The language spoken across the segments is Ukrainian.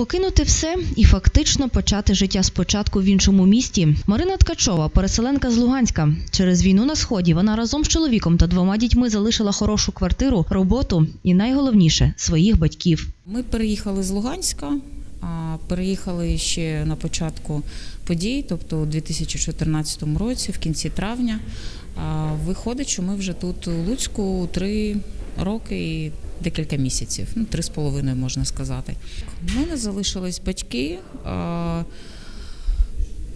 Покинути все і фактично почати життя спочатку в іншому місті. Марина Ткачова, переселенка з Луганська. Через війну на сході вона разом з чоловіком та двома дітьми залишила хорошу квартиру, роботу і найголовніше своїх батьків. Ми переїхали з Луганська, а переїхали ще на початку подій, тобто у 2014 році, в кінці травня. Виходить, що ми вже тут у Луцьку три роки і декілька місяців, ну три з половиною можна сказати. У мене залишились батьки.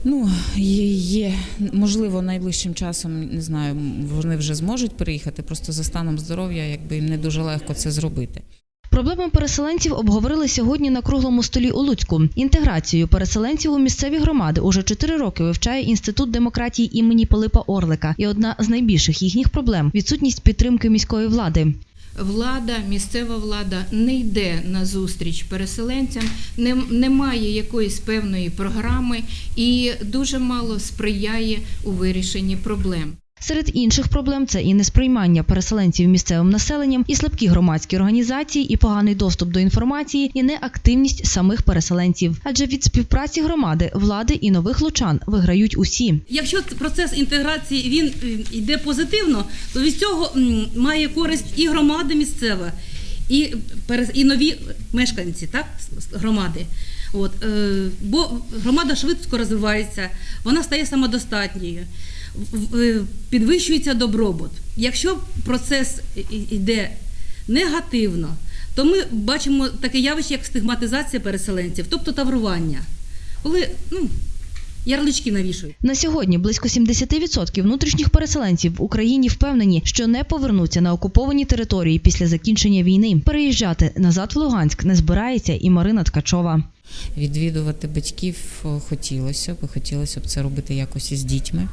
Ну, є, є, можливо, найближчим часом не знаю, вони вже зможуть переїхати. Просто за станом здоров'я, якби їм не дуже легко це зробити. Проблеми переселенців обговорили сьогодні на круглому столі у Луцьку. Інтеграцію переселенців у місцеві громади уже чотири роки вивчає інститут демократії імені Пилипа Орлика. І одна з найбільших їхніх проблем відсутність підтримки міської влади. Влада, місцева влада не йде на зустріч переселенцям, не, немає якоїсь певної програми і дуже мало сприяє у вирішенні проблем. Серед інших проблем це і несприймання переселенців місцевим населенням, і слабкі громадські організації, і поганий доступ до інформації, і неактивність самих переселенців. Адже від співпраці громади, влади і нових лучан виграють усі. Якщо процес інтеграції він е, йде позитивно, то від цього має користь і громада місцева, і, перес- і нові мешканці так, громади. От, е, бо громада швидко розвивається, вона стає самодостатньою, е, підвищується добробут. Якщо процес йде негативно, то ми бачимо таке явище, як стигматизація переселенців, тобто таврування. Коли ну, ярлички навішують. На сьогодні близько 70% внутрішніх переселенців в Україні впевнені, що не повернуться на окуповані території після закінчення війни. Переїжджати назад в Луганськ не збирається і Марина Ткачова. Відвідувати батьків е, хотілося б, хотілося б це робити якось із дітьми.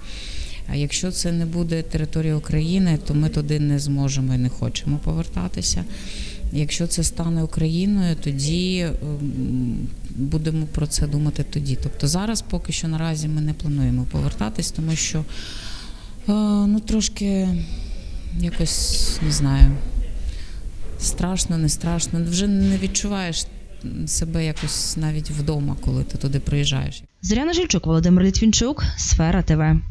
А якщо це не буде територія України, то ми туди не зможемо і не хочемо повертатися. Якщо це стане Україною, тоді ем, будемо про це думати тоді. Тобто зараз поки що наразі ми не плануємо повертатись, тому що е, ну трошки якось не знаю. Страшно, не страшно. Вже не відчуваєш себе якось навіть вдома, коли ти туди приїжджаєш. Зоряна Жильчук, Володимир Літвінчук, Сфера ТВ.